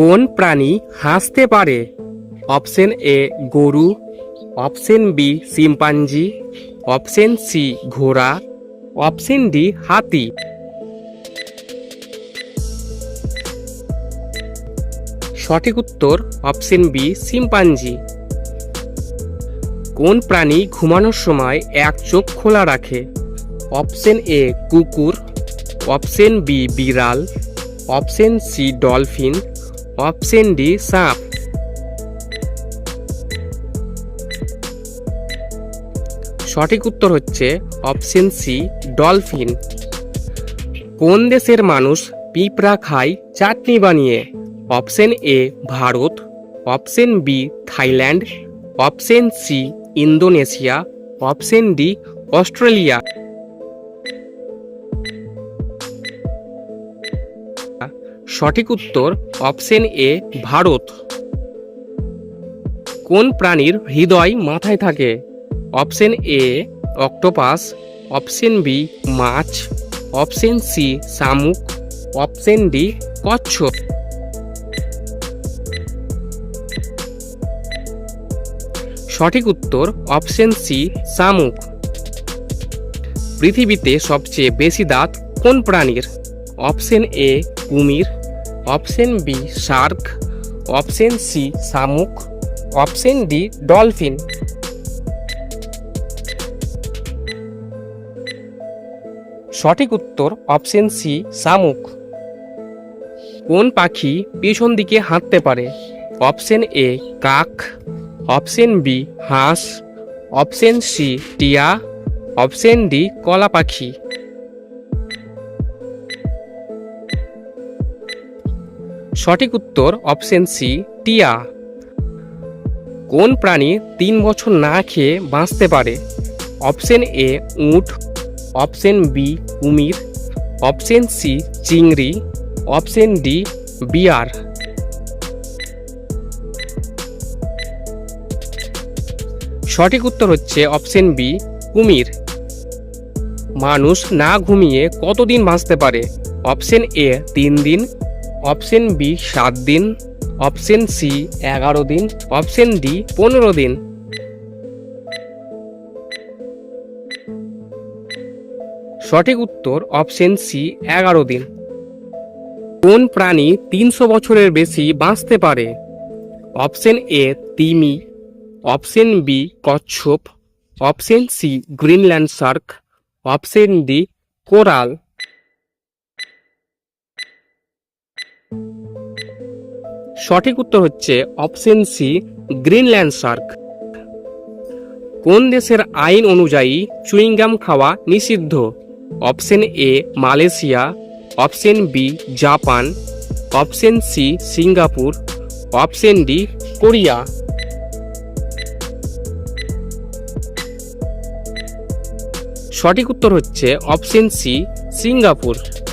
কোন প্রাণী হাসতে পারে? অপশন এ গরু, option B chimpanzee, option C ঘোড়া, অপশন ডি হাতি। সঠিক উত্তর অপশন বি শিম্পাঞ্জি। কোন প্রাণী ঘুমানোর সময় এক চোখ খোলা রাখে? অপশন এ কুকুর, অপশন বি বিড়াল, option C dolphin option D, সাপ। সঠিক উত্তর হচ্ছে অপশন সি, ডলফিন। কোন দেশের মানুষ পিঁপড়া খায়, চাটনি বানিয়ে? Option A, Bharat. Option B, Thailand. Option C, Indonesia. Option D, Australia. সঠিক উত্তর অপশন এ, ভারত। কোন প্রাণীর হৃদয় মাথায় থাকে? Option A, octopus. Option B, much. Option C, শামুক। অপশন ডি, কচ্ছপ। সঠিক উত্তর অপশন সি, শামুক। পৃথিবীতে সবচেয়ে বেশি দাঁত কোন প্রাণীর? অপশন এ, কুমির। Option B shark, option C শামুক, অপশন ডি ডলফিন। সঠিক উত্তর অপশন সি শামুক। কোন পাখি পিছন দিকে হাঁটতে পারে? অপশন এ কাক, অপশন বি হাঁস, অপশন সি টিয়া, অপশন ডি কলা পাখি। সঠিক উত্তর অপশন সি, টিয়া। কোন প্রাণী তিন বছর না খেয়ে বাঁচতে পারে? অপশন এ, উট। অপশন বি, কুমির। অপশন সি, চিংড়ি। Option D, bear. সঠিক উত্তর হচ্ছে অপশন বি, কুমির। মানুষ না ঘুমিয়ে কতদিন বাঁচতে পারে? অপশন এ, তিন দিন। অপশন বি, সাত দিন। অপশন সি, এগারো দিন। অপশন ডি, পনেরো দিন। সঠিক উত্তর অপশন সি, এগারো দিন। কোন প্রাণী তিনশো বছরের বেশি বাঁচতে পারে? অপশন এ, তিমি। অপশন বি, কচ্ছপ। Option C, Greenland shark option D, coral. সঠিক উত্তর হচ্ছে অপশন সি গ্রিনল্যান্ড শার্ক। কোন দেশের আইন অনুযায়ী চুইংগাম খাওয়া নিষিদ্ধ? Option A Malaysia. Option B Japan. Option C Singapore. Option D Korea. সঠিক উত্তর হচ্ছে অপশন সি সিঙ্গাপুর।